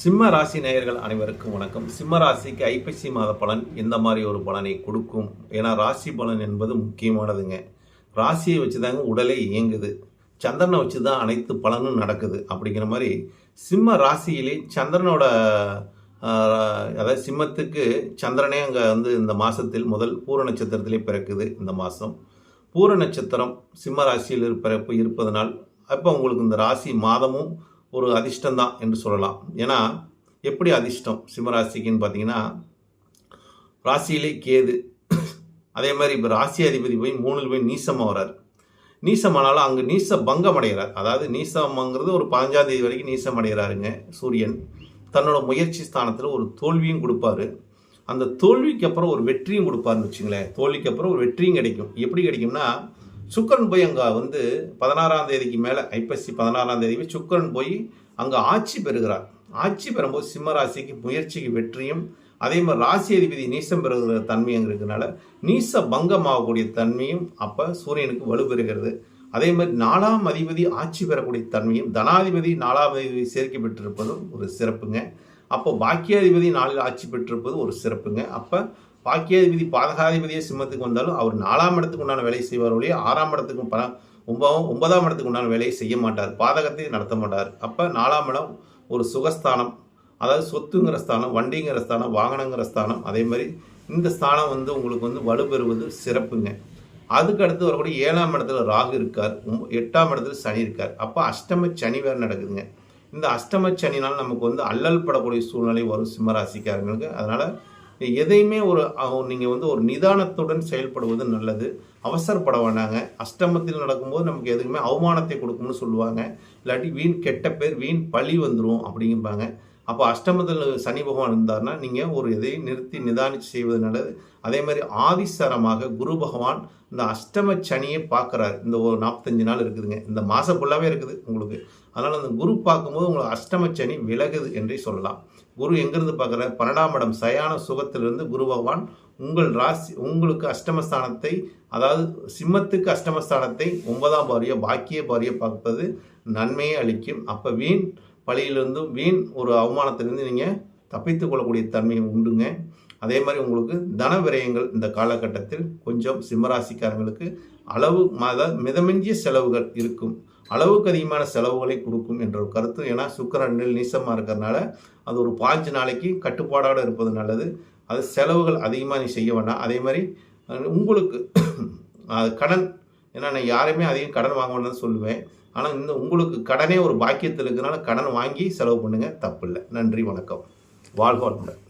சிம்ம ராசி நேயர்கள் அனைவருக்கும் வணக்கம். சிம்ம ராசிக்கு ஐப்பசி மாத பலன் எந்த மாதிரி ஒரு பலனை கொடுக்கும்? ஏன்னா ராசி பலன் என்பது முக்கியமானதுங்க. ராசியை வச்சு தாங்க உடலே இயங்குது. சந்திரனை வச்சு தான் அனைத்து பலனும் நடக்குது. அப்படிங்கிற மாதிரி சிம்ம ராசியிலே சந்திரனோட அதாவது சிம்மத்துக்கு சந்திரனே அங்கே வந்து இந்த மாதத்தில் முதல் பூர நட்சத்திரத்திலே பிறக்குது இந்த மாதம் பூர நட்சத்திரம் சிம்ம ராசியில் பிறப்பு இருப்பதனால் அப்போ உங்களுக்கு இந்த ராசி மாதமும் ஒரு அதிர்ஷ்டம் தான் என்று சொல்லலாம். ஏன்னா எப்படி அதிர்ஷ்டம்? சிம்மராசிக்குன்னு பார்த்தீங்கன்னா ராசியிலே கேது. அதே மாதிரி இப்போ ராசி அதிபதி போய் மூணில் போய் நீசமாக வரார். நீசமானாலும் அங்கே நீச பங்கம் அடைகிறார் அதாவது நீசம்ங்கிறது ஒரு பதினஞ்சாம் தேதி வரைக்கும் நீசம் அடைகிறாருங்க சூரியன். தன்னோட முயற்சி ஸ்தானத்தில் ஒரு தோல்வியும் கொடுப்பாரு. அந்த தோல்விக்கு அப்புறம் ஒரு வெற்றியும் கொடுப்பாருன்னு வச்சுங்களேன். தோல்விக்கு அப்புறம் ஒரு வெற்றியும் கிடைக்கும். எப்படி கிடைக்கும்னா சுக்கரன் போய் அங்கே வந்து பதினாறாம் தேதிக்கு மேலே ஐப்பசி பதினாறாம் தேதி போய் சுக்கரன் போய் அங்கே ஆட்சி பெறுகிறார். ஆட்சி பெறும்போது சிம்ம ராசிக்கு முயற்சிக்கு வெற்றியும் அதே மாதிரி ராசி அதிபதி நீசம் பெறுகிற தன்மை இருக்கிறதுனால நீச பங்கம் ஆகக்கூடிய தன்மையும் அப்போ சூரியனுக்கு வலுப்பெறுகிறது அதே மாதிரி நாலாம் அதிபதி ஆட்சி பெறக்கூடிய தன்மையும் தனாதிபதி நாலாம் அதிபதி சேர்க்கை பெற்றிருப்பதும் ஒரு சிறப்புங்க. அப்போ பாக்கியாதிபதி நாளில் ஆட்சி பெற்றிருப்பது ஒரு சிறப்புங்க. அப்போ பாக்கியாதிபதி பாதகாதிபதியே சிம்மத்துக்கு வந்தாலும் அவர் நாலாம் இடத்துக்கு உண்டான வேலையை செய்வார் ஒழிய ஆறாம் இடத்துக்கு பல ஒன்பதாம் ஒன்பதாம் இடத்துக்கு உண்டான வேலையை செய்ய மாட்டார். பாதகத்தை நடத்த மாட்டார். அப்போ நாலாம் இடம் ஒரு சுகஸ்தானம் அதாவது சொத்துங்கிற ஸ்தானம் வண்டிங்கிற ஸ்தானம் வாகனங்கிற ஸ்தானம் அதே மாதிரி இந்த ஸ்தானம் வந்து உங்களுக்கு வந்து வலுப்பெறுவது சிறப்புங்க. அதுக்கு அடுத்து வரக்கூடிய ஏழாம் இடத்துல ராகு இருக்கார். எட்டாம் இடத்துல சனி இருக்கார். அப்போ அஷ்டம சனி வேறு நடக்குதுங்க. இந்த அஷ்டம சனினால் நமக்கு வந்து அல்லல் படக்கூடிய சூழ்நிலை வரும் சிம்மராசிக்காரங்களுக்கு அதனால் எதையுமே ஒரு நீங்கள் வந்து ஒரு நிதானத்துடன் செயல்படுவது நல்லது. அவசரப்பட வேண்டாங்க அஷ்டமத்தில் நடக்கும்போது நமக்கு எதுக்குமே அவமானத்தை கொடுக்கும்னு சொல்லுவாங்க. இல்லாட்டி வீண் கெட்ட பேர் வீண் பழி வந்துடும் அப்படிம்பாங்க. அப்போ அஷ்டமத்தில் சனி பகவான் இருந்தார்னா நீங்கள் ஒரு இதை நிறுத்தி நிதானித்து செய்வது நல்லது. அதே மாதிரி ஆதிசரமாக குரு பகவான் இந்த அஷ்டம சனியை பார்க்குறாரு. இந்த ஒரு நாற்பத்தஞ்சு நாள் இருக்குதுங்க. இந்த மாதம் ஃபுல்லாகவே இருக்குது உங்களுக்கு. அதனால் அந்த குரு பார்க்கும்போது உங்களுக்கு அஷ்டம சனி விலகுது என்றே சொல்லலாம். குரு எங்கிருந்து பார்க்குறாரு? பன்னெண்டாம் இடம் சயான சுகத்திலிருந்து குரு பகவான் உங்கள் ராசி உங்களுக்கு அஷ்டமஸ்தானத்தை அதாவது சிம்மத்துக்கு அஷ்டமஸ்தானத்தை ஒன்பதாம் பாரியோ பாக்கிய பாரியோ பார்ப்பது நன்மையை அளிக்கும். அப்போ வீண் பழியிலிருந்து வீண் ஒரு அவமானத்திலிருந்து நீங்கள் தப்பித்து கொள்ளக்கூடிய தன்மையை உண்டுங்க. அதே மாதிரி உங்களுக்கு தன விரயங்கள் இந்த காலகட்டத்தில் கொஞ்சம் சிம்மராசிக்காரங்களுக்கு அளவு மத மிதமிஞ்சிய செலவுகள் இருக்கும். அளவுக்கு அதிகமான செலவுகளை கொடுக்கும் என்ற ஒரு கருத்து. ஏன்னா சுக்கரனில் நீசமாக இருக்கிறதுனால அது ஒரு பாஞ்சு நாளைக்கு கட்டுப்பாடோடு இருப்பது நல்லது. அது செலவுகள் அதிகமாக நீ செய்ய வேண்டாம். அதே மாதிரி உங்களுக்கு கடன் ஏன்னா நான் யாரையுமே அதிகம் கடன் வாங்க வேண்டாம்னு சொல்லுவேன். ஆனால் இந்த உங்களுக்கு கடனே ஒரு பாக்கியத்தில் இருக்கிறனால கடன் வாங்கி செலவு பண்ணுங்கள் தப்பு இல்லை நன்றி வணக்கம். வாழ்க வளமுடன்.